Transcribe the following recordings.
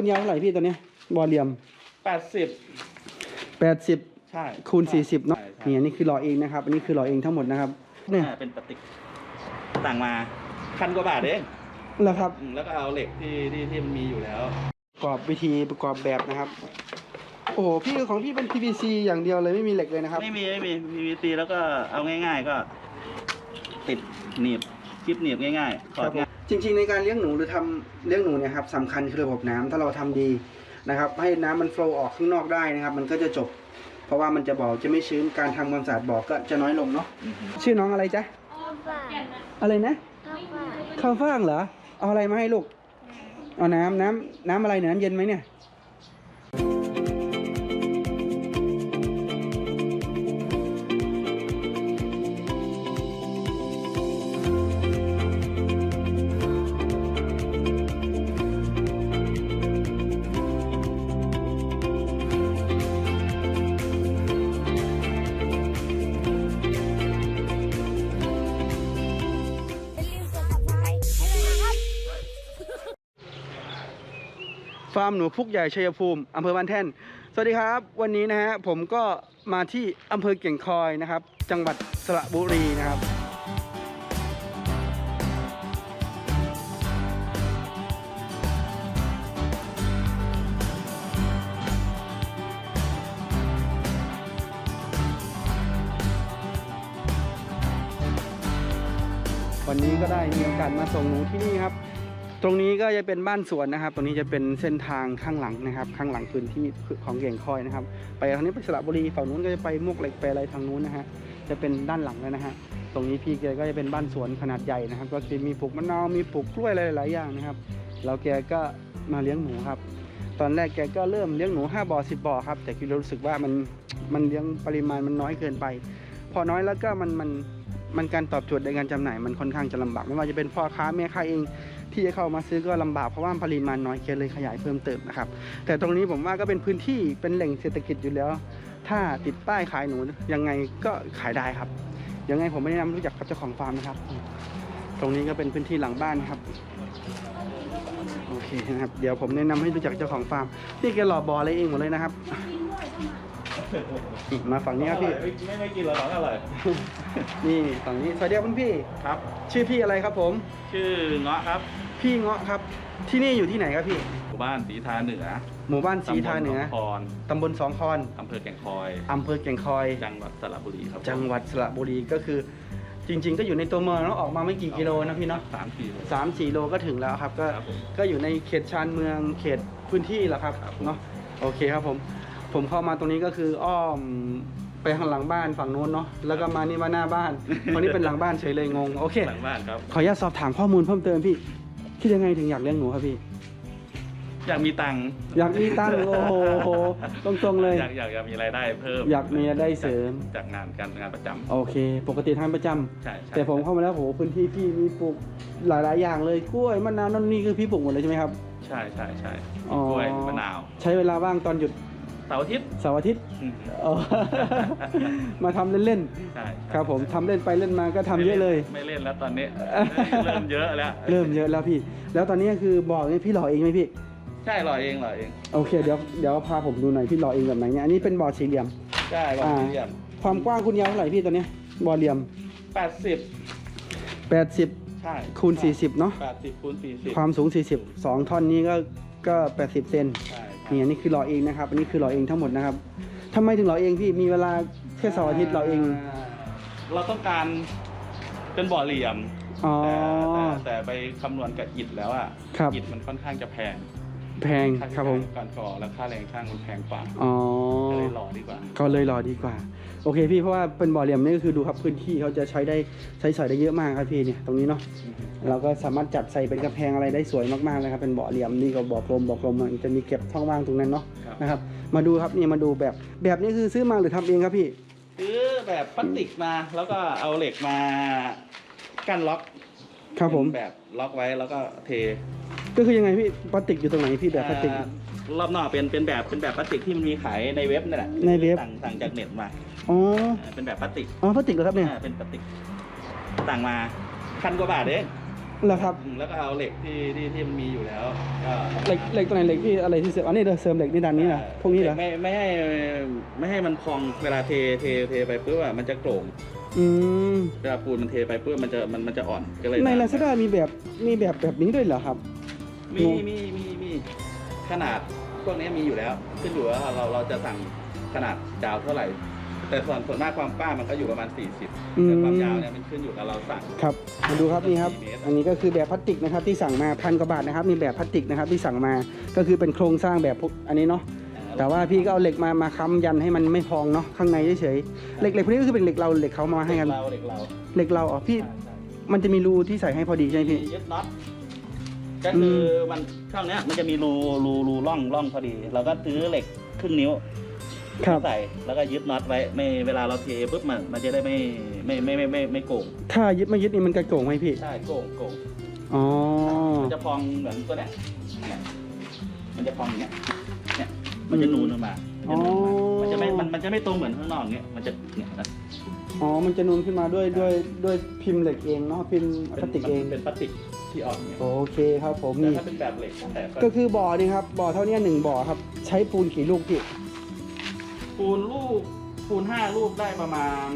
คุณยาวเท่าไหร่พี่ตัวเนี้ยบอเหลี่ยมแปดสิบแปดสิบใช่คูณสี่สิบเนาะใช่ใช่นี่อันนี้คือหล่อเองนะครับ อันนี้คือหล่อเองทั้งหมดนะครับเนี่ยอ่าเป็นปฏิกต่างมาพันกว่าบาทเองแล้วครับอืมแล้วก็เอาเหล็กที่ที่ที่มันมีอยู่แล้ว ประกอบวิธีประกอบแบบนะครับ โอ้โหพี่ของพี่เป็น PVC อย่างเดียวเลยไม่มีเหล็กเลยนะครับ ไม่มีไม่มี PVC แล้วก็เอาง่าย ๆ ก็ ติดหนีบคลิปหนีบง่ายๆถอครัดบผมง่าย จริง ๆ ในการเลี้ยงหนูหรือทำเลี้ยงหนูเนี่ยครับสำคัญคือระบบน้ำถ้าเราทำดีนะครับ ให้น้ำมันโฟลว์ออกข้างนอกได้นะครับ มันก็จะจบ เพราะว่ามันจะบ่อจะไม่ชื้นการทำความสะอาดบ่อก็จะน้อยลงเนาะอือฮึชื่อน้องอะไรจ๊ะข้าวฟ่างอะไรนะข้าวฟ่างข้าวฟ่างเหรอเอาอะไรมาให้ลูกเอาน้ำน้ำน้ำอะไรเนี่ยน้ำเย็นไหมเนี่ยาร์มหนูพุกใหญ่ชัยภูมิอำเภอบ้านแท่น สวัสดีครับ วันนี้นะฮะผมก็มาที่อำเภอเก่งคอยนะครับ จังหวัดสระบุรีนะครับวันนี้ก็ได้มีโอกาสมาส่งหนูที่นี่ครับ ตรงนี้ก็จะเป็นบ้านสวนนะครับ ตรงนี้จะเป็นเส้นทางข้างหลังนะครับ ข้างหลังพื้นที่ของเก่งคอยนะครับ ไปทางนี้ไปสระบุรีฝั่งนู้นก็จะไปมวกเหล็กไปอะไรทางนู้นนะฮะ จะเป็นด้านหลังแล้วนะฮะ ตรงนี้พี่แกก็จะเป็นบ้านสวนขนาดใหญ่นะครับ ก็จะมีปลูกมะนาว มีปลูกกล้วยอะไรหลายๆอย่างนะครับ แล้วแกก็มาเลี้ยงหนูครับ ตอนแรกแกก็เริ่มเลี้ยงหนู5บ่อ10บ่อครับ แต่คือรู้สึกว่ามันมันเลี้ยงปริมาณมันน้อยเกินไป พอน้อยแล้วก็มันมันมันการตอบโจทย์ในการจำหน่ายมันค่อนข้างจะลำบากไม่ว่าจะเป็นพ่อค้าแม่ค้าเอง ที่จะเข้ามาซื้อก็ลำบากเพราะว่าปริมาณน้อยแกเลยขยายเพิ่มเติมนะครับ แต่ตรงนี้ผมว่าก็เป็นพื้นที่เป็นแหล่งเศรษฐกิจอยู่แล้ว ถ้าติดป้ายขายหนูยังไงก็ขายได้ครับยังไงผมไม่แนะนำรู้จักกับเจ้าของฟาร์มนะครับ ตรงนี้ก็เป็นพื้นที่หลังบ้านครับโอเคนะครับ เดี๋ยวผมแนะนำให้รู้จักเจ้าของฟาร์มนี่แกหล่อบออะไรเองหมดเลยนะครับ มาฝั่งนี้ครับพี่ ไม่ไม่กินหรอกของอร่อย นี่ฝั่งนี้สวัสดีครับคุณพี่ ครับ ชื่อพี่อะไรครับผม ชื่อเงาะครับ พี่เงาะครับ ที่นี่อยู่ที่ไหนครับพี่ หมู่บ้านสีทาเหนือ หมู่บ้านสีทาเหนือตำบลคอนตำบลสองคอนอำเภอแก่งคอยอำเภอแก่งคอย จังหวัดสระบุรีครับ จังหวัดสระบุรีก็คือ จริง ๆ ก็อยู่ในตัวเมืองแล้วออกมาไม่กี่กิโลนะพี่เนาะสามสี่สามสี่โลก็ถึงแล้วครับ ก็ครับผมก็อยู่ในเขตชานเมือง เขตพื้นที่แหละครับครับผมเนาะ โอเคครับผม ผมเข้ามาตรงนี้ก็คืออ้อมไปข้างหลังบ้านฝั่งโน้นเนาะแล้วก็มานี่มาหน้าบ้านฝั่งนี้เป็นหลังบ้านเฉยเลยงงโอเคหลังบ้านครับขออนุญาตสอบถามข้อมูลเพิ่มเติมพี่คิดยังไงถึงอยากเลี้ยงหนูครับพี่ อยากมีตังค์อยากมีตังค์โอ้โหตรงๆเลย อยากอยากอยากมีรายได้เพิ่ม อยากมีรายได้เสริม จากงานการงานประจำโอเค ปกติทานประจำใช่ใช่แต่ผมเข้ามาแล้วโหพื้นที่พี่มีปลูกหลายๆ อย่างเลยกล้วยมะนาวนั่นนี่คือพี่ปลูกหมดเลยใช่ไหมครับ ใช่ใช่ใช่อ๋อกล้วยมะนาว ใช้เวลาว่างตอนหยุด เสาร์อาทิตย์เสาร์อาทิตย์อืมอ๋อมาทำเล่นใช่ๆครับผมทำเล่นไปเล่นมาก็ทำเยอะเลย ไม่เล่นแล้วตอนนี้ เริ่มเยอะแล้วเริ่มเยอะแล้วพี่ แล้วตอนนี้คือบอกนี่พี่หล่อเองไหมพี่ ใช่หล่อเองหล่อเองโอเคเดี๋ยวเดี๋ยวพาผมดูหน่อยพี่หล่อเองแบบไหนเนี่ยอันนี้เป็นบ่อสี่เหลี่ยม ใช่หล่ออ่าเยี่ยมความกว้างคุณยาวเท่าไหร่พี่ตัวเนี้ยบ่อเหลี่ยม แปดสิบ80 ใช่คูณ 40 เนาะแปดสิบคูณสี่สิบความสูง 40 2ท่อนนี้ก็ก็ 80 เซนใช่ นี่อันนี้คือหล่อเองนะครับ อันนี้คือหล่อเองทั้งหมดนะครับทำไมถึงหล่อเองพี่มีเวลาแค่เสาร์อาทิตย์หล่อเอง เราต้องการเป็นบ่อเหลี่ยมอ๋อ แต่แต่แต่ไปคำนวณกับอิฐแล้วอะครับ อิฐมันค่อนข้างจะแพงแพงค่าใช้ครับผมจ่ายการก่อและค่าแรงช่างมันแพงกว่าอ๋อ ก็เลยหล่อดีกว่า ก็เลยหล่อดีกว่า โอเคพี่เพราะว่าเป็นบ่อเหลี่ยมนี่ก็คือดูครับพื้นที่เขาจะใช้ได้ใช้สอยได้เยอะมากครับพี่เนี่ยตรงนี้เนาะเราก็สามารถจัดใส่เป็นกระแพงอะไรได้สวยมากๆเลยครับเป็นบ่อเหลี่ยมนี่ก็บ่อกลมบ่อกลมมันจะมีเก็บช่องว่างตรงนั้นเนาะครับนะครับมาดูครับนี่มาดูแบบแบบนี้คือซื้อมาหรือทำเองครับพี่ซื้อแบบพลาสติกมาแล้วก็เอาเหล็กมากั้นล็อกครับผมเป็นแบบล็อกไว้แล้วก็เท ก็คือยังไงพี่พลาสติกอยู่ตรงไหนพี่แบบพลาสติกอ่ารอบนอกเป็นเป็นแบบเป็นแบบพลาสติกที่มันมีขายในเว็บนั่นแหละในเว็บสั่งสั่งจากเน็ตมา อ๋ออ่าเป็นแบบพลาสติกอ๋อพลาสติกเหรอครับเนี่ยอ่าเป็นพลาสติกสั่งมาพันกว่าบาทเองเหรอครับอืมแล้วก็เอาเหล็กที่ที่ที่มันมีอยู่แล้วก็เหล็กเหล็กตัวไหนเหล็กที่อะไรที่เสริมอันนี้เดี๋ยวเสริมเหล็กนี่ดันนี้นะพวกนี้เหรอไม่ไม่ให้ไม่ให้มันพองเวลาเทเทเทไปปุ๊บอะมันจะโกร่งอืมเวลาปูนมันเทไปปุ๊บมันจะมันมันจะอ่อนก็เลยในลาซาด้ามีแบบมีแบบแบบนี้ด้วยเหรอครับ มีมีมีมีขนาดพวกนี้มีอยู่แล้ว ขึ้นอยู่ว่าเราเราจะสั่งขนาดยาวเท่าไหร่ แต่ส่วนส่วนมากความกว้างมันก็อยู่ประมาณ 40อืมแต่ความยาวเนี่ยมันขึ้นอยู่กับเราสั่ง ครับมาดูครับนี่ครับสี่เมตรอันนี้ก็คือแบบพลาสติกนะครับที่สั่งมาพันกว่าบาทนะครับ มีแบบพลาสติกนะครับที่สั่งมา ก็คือเป็นโครงสร้างแบบพวกอันนี้เนาะ แต่ว่าพี่ก็เอาเหล็กมามาค้ำยันให้มันไม่พองเนาะข้างในเฉยๆ เหล็กเหล็กพวกนี้ก็คือเป็นเหล็กเราเหล็กเขามาให้กันเหล็กเราเหล็กเราเหล็กเราอ๋อพี่ใช่ใช่มันจะมีรูที่ใส่ให้พอดีใช่ไหมมีพี่ยึดน็อตก็คืออมันช่องเนี้ยมันจะมีรูรูรูร่องร่องพอดี เราก็ซื้อเหล็กครึ่งนิ้ว ครับ ใส่แล้วก็ยึดน็อตไว้ไม่เวลาเราเทปุ๊บมันมันจะได้ไม่ไม่ไม่ไม่ไม่ไม่โก่งถ้ายึดไม่ยึดนี่มันกระโก่งไหมพี่ ใช่โก่งโก่งอ๋อ มันจะพองเหมือนตัวเนี้ยเนี่ยมันจะพองอย่างเงี้ยเนี่ยมันจะนูนออกมามันจะนูนออกมามันจะไม่มันมันจะไม่ตรงเหมือนข้างนอกเนี่ยมันจะเนี่ยนะอ๋อ มันจะนูนขึ้นมาด้วยด้วยด้วยพิมพ์เหล็กเองเนาะพิมพ์พลาสติกเอง เป็นพลาสติกที่ออกเนี่ยโอเคครับผมแต่นี่ ถ้าเป็นแบบเหล็กแต่ก็คือบ่อนี่ครับบ่อเท่านี้หนึ่งบ่อครับ ใช้ปูนกี่ลูกพี่ ปูนลูกปูนห้าลูกได้ประมาณ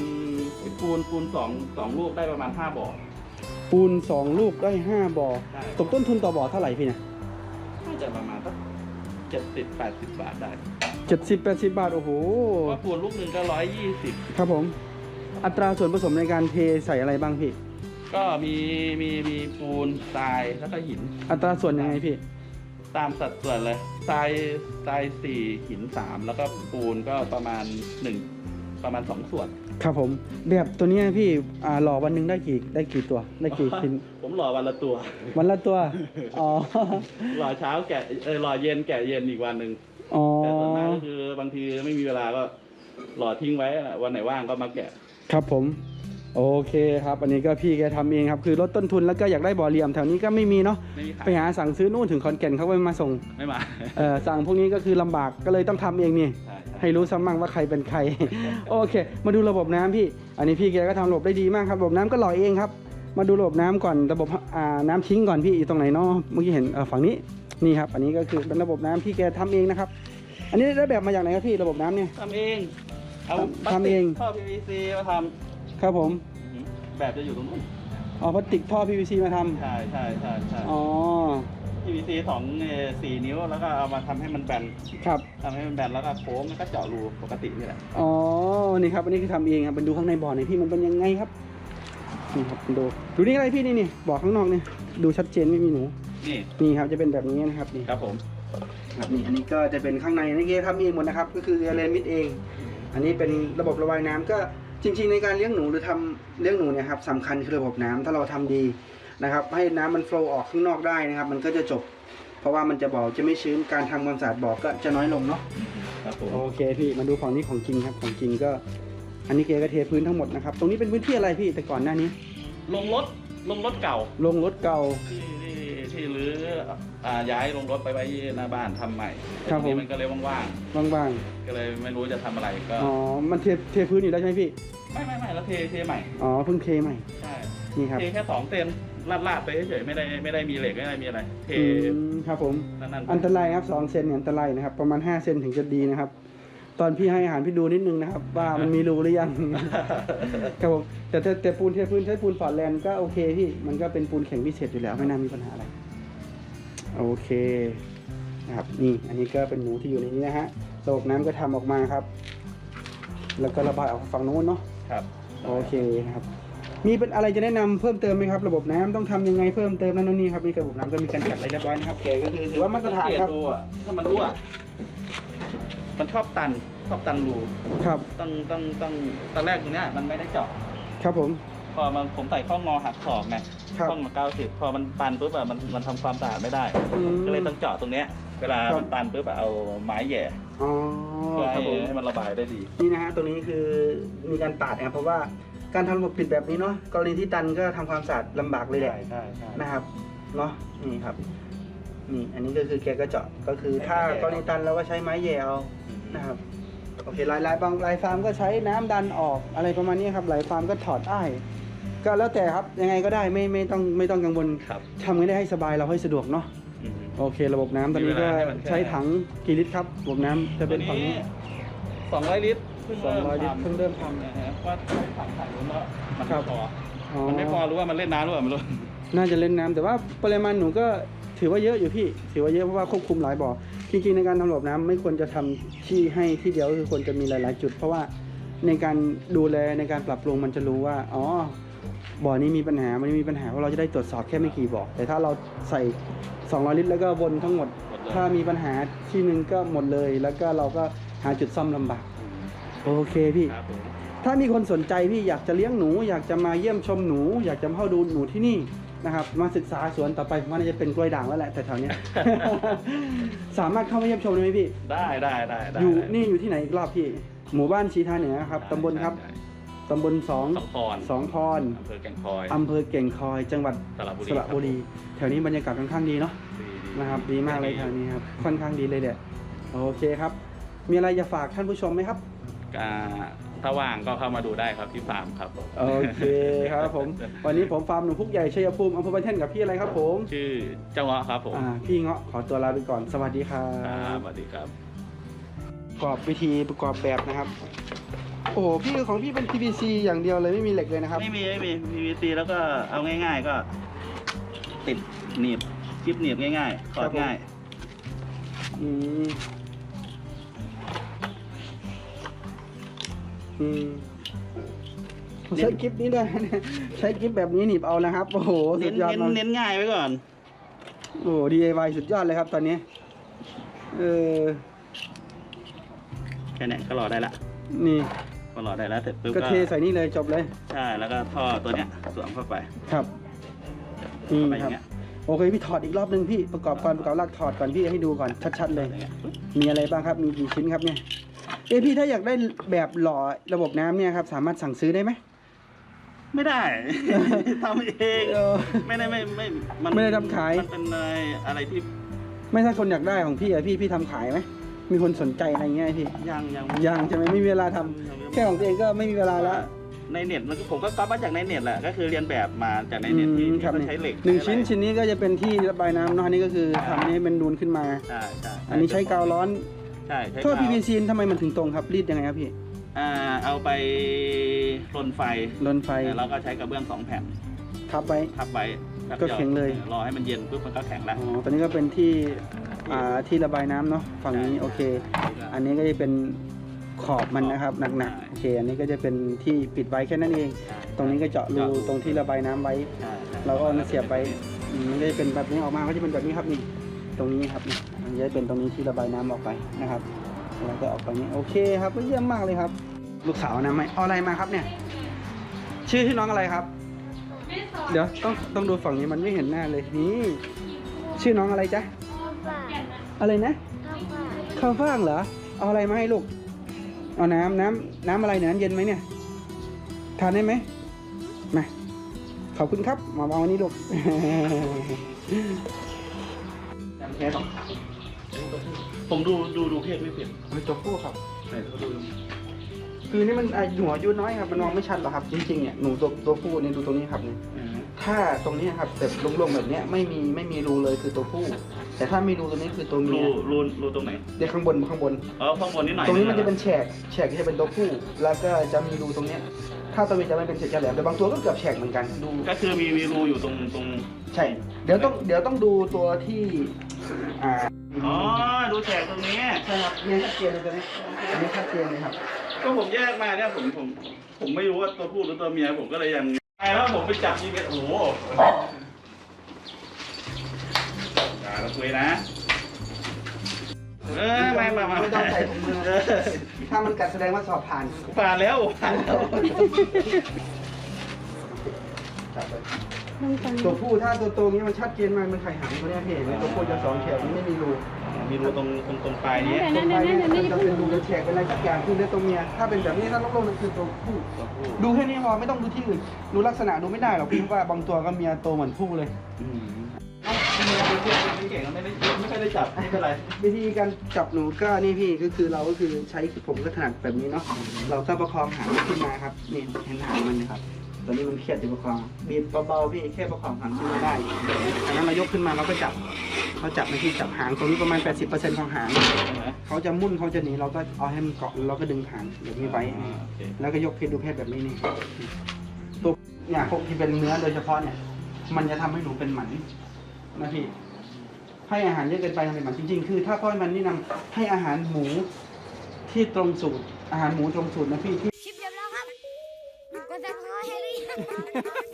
ปูนปูนสองสองลูกได้ประมาณห้าบ่อ ปูนสองลูกได้ห้าบ่อได้ ตกต้นทุนต่อบ่อเท่าไหร่พี่เนี่ยน่าจะประมาณสักเจ็ดสิบแปดสิบบาทได้เจ็ดสิบแปดสิบบาท โอ้โห เพราะปูนลูกหนึ่งก็ร้อยยี่สิบครับผม อัตราส่วนผสมในการเทใส่อะไรบ้างพี่ ก็มีมีมีปูนทรายแล้วก็หิน อัตราส่วนยังไงพี่ ตามสัดส่วนเลยทรายทรายสี่หินสามแล้วก็ปูนก็ประมาณหนึ่งประมาณสองส่วน ครับผมแบบตัวเนี้ยพี่อ่าหล่อวันหนึ่งได้กี่ได้กี่ตัวได้กี่ชิ้นผมหล่อวันละตัว วันละตัวอ๋อหล่อเช้าแกะเออหล่อเย็นแกะเย็นอีกวันหนึ่งอ๋อแต่ส่วนมากก็คือบางทีไม่มีเวลาก็หล่อทิ้งไว้อะวันไหนว่างก็มาแกะ ครับผม โอเคครับ อันนี้ก็พี่แกทำเองครับ คือลดต้นทุนแล้วก็อยากได้บ่อเหลี่ยมแถวนี้ก็ไม่มีเนาะ ไม่มีขายไปหาสั่งซื้อนู่นถึงคอนแก่นเขาไม่มาส่ง ไม่มา เออสั่งพวกนี้ก็คือลำบากก็เลยต้องทำเองนี่ ใช่ใช่ให้รู้ซ้ำมั่งว่าใครเป็นใคร โอเค มาดูระบบน้ำพี่ อันนี้พี่แกก็ทำระบบได้ดีมากครับ ระบบน้ำก็หล่อเองครับ มาดูระบบน้ำก่อน ระบบอ่าน้ำทิ้งก่อนพี่อยู่ตรงไหนเนาะ เมื่อกี้เห็นเออฝั่งนี้ นี่ครับ อันนี้ก็คือเป็นระบบน้ำพี่แกทำเองนะครับ อันนี้ได้แบบมาจากไหนครับพี่ ระบบน้ำเนี่ย ทำเอง เอาทำเองท่อ PVC มาท ครับผมำแบบจะอยู่ตรงนู้นเอาพลาสติกท่อ PVC มาทำใช่ใช่ใช่ใช่ อ๋อ PVC สองเอ่อสี่นิ้วแล้วก็เอามาทำให้มันแบนครับ ทำให้มันแบนแล้วก็โค้งแล้วก็เจาะรูปกตินี่แหละอ๋อ นี่ครับ อันนี้คือทำเองครับไปดูข้างในบ่อหน่อยพี่มันเป็นยังไงครับ นี่ครับดู ดูนี่อะไรพี่นี่นี่บ่อข้างนอกเนี่ยดูชัดเจนไม่มีหนู นี่นี่ครับจะเป็นแบบนี้นะครับนี่ครับผมครับนี่อันนี้ก็จะเป็นข้างในนี่เกทำเองหมดนะครับ ก็คือเรนมิดเอง อันนี้เป็นระบบระบายน้ำก็ จริง ๆ ในการเลี้ยงหนูหรือทำเลี้ยงหนูเนี่ยครับสำคัญคือระบบน้ำถ้าเราทำดีนะครับ ให้น้ำมันโฟล์ออกข้างนอกได้นะครับ มันก็จะจบ เพราะว่ามันจะบ่อจะไม่ชื้นการทำความสะอาดบ่อก็จะน้อยลงเนาะครับผมโอเคพี่มาดูฝั่งนี้ของจริงครับของจริงก็ อันนี้เกก็เทพื้นทั้งหมดนะครับ ตรงนี้เป็นพื้นที่อะไรพี่แต่ก่อนหน้านี้ ลงรถลงรถเก่า ลงรถเก่าที่ที่ที่รื้อ อ่าย้ายลงรถไปไว้หน้าบ้านทำใหม่ครับทีนี้ผม มันก็เลยว่างบ้างๆ ก็เลยไม่รู้จะทำอะไรก็ ๆ อ๋อ มันเทเทพื้นอยู่แล้วใช่ไหมพี่ ไม่ไม่ไม่แล้วเทเทใหม่อ๋อ เพิ่งเทใหม่ ใช่นี่ครับเทแค่สองเซนลาดลาดๆไปเฉยๆไม่ได้ไม่ได้มีเหล็กไม่ได้มีอะไร เทอืมครับผม นั่นๆอันตรายครับสองเซนเนี่ยอันตรายนะครับ ประมาณห้าเซนถึงจะดีนะครับ ตอนพี่ให้อาหารพี่ดูนิดนึงนะครับ ว่ามันมีรูหรือยัง ครับผมแต่แต่แต่ปูนเทพื้นใช้ปูนฟอร์ดแลนด์ก็โอเคพี่ มันก็เป็นปูนแข็งพิเศษอยู่แล้วไม่น่ามีปัญหาอะไร โอเคนะครับนี่อันนี้ก็เป็นหมูที่อยู่ในนี้นะฮะระบบน้ำก็ทำออกมาครับ แล้วก็ระบายออกฝั่งโน้นเนาะครับโอเคนะครับมีเป็นอะไรจะแนะนำเพิ่มเติมไหมครับ ระบบน้ำต้องทำยังไงเพิ่มเติมนั่นนู่นนี่ครับนี่ระบบน้ำก็มีการจัดอะไรเรียบร้อยนะครับเก๋ก็คือถือว่ามาตรฐานครับสังเกตดูอะถ้ามันรั่วมันชอบตันชอบตันรูครับต้องต้องต้องตอนแรกตรงเนี้ยมันไม่ได้เจาะครับผม พอมันผมใส่ข้องอหักศอกไงครับข้องมาเก้าสิบพอมันตันปุ๊บอะมันมันทำความสะอาดไม่ได้ อืมก็เลยต้องเจาะตรงเนี้ยเวลาครับ มันตันปุ๊บอะเอาไม้แหย่อ๋อเพื่อครัให้บผมให้มันระบายได้ดี นี่นะฮะตรงนี้คือมีการตัดนะครับเพราะว่าการทำระบบปิดแบบนี้เนาะกรณีที่ตันก็ทำความสะอาดลำบากเลยแหละใช่ใช่ใช่นะครับเนาะนี่ครับนี่อันนี้ก็คือแกก็เจาะก็คือถ้ากรณีตันเราก็ใช้ไม้แย่เอานะครับโอเคหลายหลายบางหลายฟาร์มก็ใช้น้ำดันออกอะไรประมาณนี้ครับหลายฟาร์มก็ถอดอ้าย ก็แล้วแต่ครับยังไงก็ได้ไม่ไม่ต้องไม่ต้องกังวลครับทำกันได้ให้สบายเราให้สะดวกเนาะอืม โอเค ระบบน้ำตอนนี้ก็มีเวลาให้มันแค่ ใช้ถังกี่ลิตรครับระบบน้ำจะเป็นฝั่งนี้ สองร้อยลิตรเพิ่งสองเริ่มร้อยลิตรทำเพิ่งเริ่มทนะฮะว่าฝั่งฝั่งนู้นแล้วมันครัไม่บพอำอ๋อมันไม่พอรู้ว่ามันเล่นน้ำหรือเปล่าไม่รู้น่าจะเล่นน้ำแต่ว่าปริมาณหนูก็ถือว่าเยอะอยู่พี่ ถือว่าเยอะเพราะว่าควบคุมหลายบ่อจริงๆในการทำระบบน้ำไม่ควรจะทำที่ให้ที่เดียวก็คือควรจะมีหลาย ๆ จุด เพราะว่าในการดูแลในการปรับปรุงมันจะรู้ว่าอ๋อ บ่อนี้มีปัญหามันนี้มีปัญหาเพราะเราจะได้ตรวจสอบแค่ไม่กี่บ่อแต่ถ้าเราใส่ 200 ลิตรแล้วก็วนทั้งหมด หมดเลย ถ้ามีปัญหาที่หนึ่งก็หมดเลย แล้วก็เราก็หาจุดซ่อมลำบากโอเคพี่ ครับผมถ้ามีคนสนใจพี่อยากจะเลี้ยงหนู อยากจะมาเยี่ยมชมหนู อยากจะมาเข้าดูหนูที่นี่นะครับ มาศึกษาสวนต่อไปผมว่าน่าจะเป็นกล้วยด่างแล้วแหละแต่แถวๆเนี้ย สามารถเข้ามาเยี่ยมชมได้ไหมพี่ ได้ได้ได้ได้อยู่ได้นี่อยู่ที่ไหนอีกรอบพี่ หมู่บ้านชีทาเหนือครับตำบลครับ ได้ ตำบลสองสองพรสองพรอำเภอแก่งคอยอำเภอเก่งคอย จังหวัดสระบุรีสระบุรีแถวนี้บรรยากาศค่อนข้างดีเนาะดีดีนะครับ ดีมากเลยแถวนี้ครับค่อนข้างดีเลยเด็ดโอเคครับ มีอะไรจะฝากท่านผู้ชมไหมครับอ่าถ้าว่างก็เข้ามาดูได้ครับที่ฟาร์มครับ โอเคครับผม วันนี้ผมฟาร์มหนูพุกใหญ่ชัยภูมิอำเภอบันเทนกับพี่อะไรครับผมชื่อเจ้าเงาะครับผมอ่าพี่เงาะขอตัวลาไปก่อนสวัสดีครัครับบสวัสดีครับประกอบวิธีประกอบแบบนะครับ โอ้โหพี่ของพี่เป็น PVC อย่างเดียวเลยไม่มีเหล็กเลยนะครับ ไม่มีไม่มี PVC แล้วก็เอาง่าย ๆ ก็ ติดหนีบจิ๊บหนีบง่ายๆถอครัดบผมง่าย อืม อืมใช้กิฟนี้ได้นะใช้กิฟแบบนี้หนีบเอานะครับ โอ้โห สุเน้นดยอดเน้นมากเน้นง่ายไว้ก่อน โอ้โห DIY สุดยอดเลยครับตอนนี้ เออ แค่เนี้ยก็รอได้ละ นี่ ก็รอได้แล้วเสร็จปุ๊บก็ก็เทใส่นี่เลยจบเลยใช่แล้วก็ท่อตัวเนี้ยสวมเข้าไปครับนี่เข้าไปอครัย่าบ งเงี้ยโอเคพี่ถอดอีกรอบหนึ่งพี่ประกอบก่อนประกอบรากถอดก่อนพี่ให้ดูก่อนชัดๆเลย อย่างเงี้ยปุ๊บมีอะไรบ้างครับมีกี่ชิ้นครับเนี่ยเอ้พี่ถ้าอยากได้แบบหล่อระบบน้ำเนี่ยครับสามารถสั่งซื้อได้ไหม ไม่ได้ ทำเองเออไม่ได้ไม่ไม่นไม่ได้ทำขาย มันเป็นอะไรอะไรที่ไม่ถ้าคนอยากได้ของพี่อะพี่พี่ทำขายไหม มีคนสนใจอะไรเงี้ยพี่ยังยังยังใช่ไหมไม่มีเวลาทำแค่ของตัวเองก็ไม่มีเวลาแล้วในเน็ตมันก็ผมก็ก๊อปมาจากในเน็ตแหละก็คือเรียนแบบมาจากในเน็ตที่อืมที่ครับเขาใช้เหล็กหนึ่งใช้ชิ้นอะไรชิ้นนี้ก็จะเป็นที่ระบายน้ำเนาะอันนี้ก็คือทำให้เป็นนูนขึ้นมา ใช่ใช่อันนี้ใช้กาวร้อนใช่ใช้ท่อกาว PVC ทำไมมันถึงตรงครับรีดยังไงครับพี่อ่าเอาไปรนไฟลนไฟแล้วก็ใช้กระเบื้องสองแผ่นทับไว้ ทับไว้แป๊บก็ดีวแข็งเลย รอให้มันเย็นปุ๊บมันก็แข็งแล้ว อ๋อตอนนี้ก็เป็นที่ อ่าที่ระบายน้ำเนาะฝั่งนี้โอเค อันนี้ก็จะเป็นขอบมันนะครับหนักๆโอเค อันนี้ก็จะเป็นที่ปิดไว้แค่นั้นเอง ตรงนี้ก็เจาะรูตรงที่ระบายน้ำไว้ใช่ใช่เราก็เอามาเสียบไปอืมมันก็จะเป็นแบบนี้ออกมาก็จะเป็นแบบนี้ครับนี่ตรงนี้ครับนี่มันจะเป็นตรงนี้ที่ระบายน้ำออกไปนะครับแล้วก็ออกไปนี่โอเคครับเยี่ยมมากเลยครับ ลูกสาวนะไม่เอาอะไรมาครับเนี่ย ชื่อที่น้องอะไรครับ เดี๋ยวต้องต้องดูฝั่งนี้มันไม่เห็นหน้าเลยนี่ชื่อน้องอะไรจ๊ะข้าวฟ่าง อะไรนะข้าวฟ่างข้าวฟ่างเหรอ เอาอะไรมาให้ลูก เอาน้ำน้ำน้ำอะไรเนี่ยน้ำเย็นไหมเนี่ย ทานได้ไหมมาขอบคุณครับ มาเอาอันนี้ลูกผมดูดูดูเพศไม่ผิดเป็นตัวผู้ครับไหนเขาดูคือนี่มันอายุหัวอายุน้อยครับมันมองไม่ชัดหรอกครับ จริงๆเนี่ยหนูตัวตัวผู้เนี่ยดูตรงนี้ครับเนี่ยถ้าตรงนี้ครับแบบโล่งๆแบบเนี้ยไม่มีไม่มีรูเลยคือตัวผู้ แต่ถ้ามีรูตรงนี้คือตัวเมีรูยรูรูตรงไหนเดี๋ยวข้างบนข้างบนอ๋อข้างบนนิดหน่อยตรงนี้มันจะเป็นแฉกแฉกจะเป็นตัวผู้ แล้วก็จะมีรูตรงเนี้ย ถ้าตัวเมียจะไม่เป็นเฉกแหลมแต่บางตัวก็เกือบแฉกเหมือนกันดู ก็คือมีมีรูอยู่ตรงตรงใช่ เดี๋ยวต้องเดี๋ยวต้องดูตัวที่อ่าอ๋อดูแฉกตรงนี้ ใช่ครับเนี่ยชัดเจนเลยตัวนี้อันนี้ชัดเจนเลยครับ ก็ผมแยกมาเนี่ยผมผมผมไม่รู้ว่าตัวผู้หรือตัวเมียผมก็เลยยังไงแล้วผมไปจับยีเโอ้โห อย่าละคุยนะ เออไม่มามาไม่ต้องใส่ถุงมือเออถ้ามันกัดแสดงว่าสอบผ่านผ่านแล้วผ่านแล้วจับไปตัวผู้ถ้าตัวโตนี้มันชัดเจนมากมันไข่หางตัวเนี้ยพี่เห็นไหมตัวผู้จะสองแฉกมันไม่มีรูมีรูตรงตรงตรงปลายนี้ตรงปลายเนี่ยมันจะเป็นรูเป็นแฉกเป็นอะไรสักอย่างคือเนื้อตัวเมียถ้าเป็นแบบนี้ถ้าโล่งๆนั่นคือตัวผู้ ตัวผู้ดูแค่นี้พอไม่ต้องดูที่อื่นดูลักษณะดูไม่ได้หรอกพี่เพราะว่าบางตัวก็เมียโตเหมือนผู้เลย อืม เอ้าทำไมเราเป็นเพื่อนเป็นเก่งเราไม่ได้ไม่ค่อยได้จับไม่เป็นไรวิธีการจับหนูก็นี่พี่ก็คือเราก็คือใช้ผมก็ถนัดแบบนี้เนาะเราก็ประคองหางขึ้นมาครับนี่เห็นหางมันนะครับตอนนี้มันเครียดอยู่ประคองบีบเบาๆพี่แค่ประคองหางขึ้นมาได้อันนั้นเรายกขึ้นมาเราก็จับเราจับในที่จับหางตรงนี้ประมาณ 80%ของหางใช่ไหมเขาจะมุ่นเขาจะหนีเราก็เอาให้มันเกาะเราก็ดึงหางแบบนี้ไว้แล้วก็ยกเพชรดูเพชรแบบนี้นี่ตัวเนี่ยพวกที่เป็นเนื้อโดยเฉพาะเนี่ย มันจะทำให้หนูเป็นหมัน นะพี่ให้อาหารเยอะเกินไปทำเป็นหมันจริงๆ คือ ถ้าพ่อมันนี่นำให้อาหารหมูที่ตรงสูตร อาหารหมูตรงสูตรนะพี่ที่คลิปจบแล้วครับกดซับสไครต์ให้หรือยัง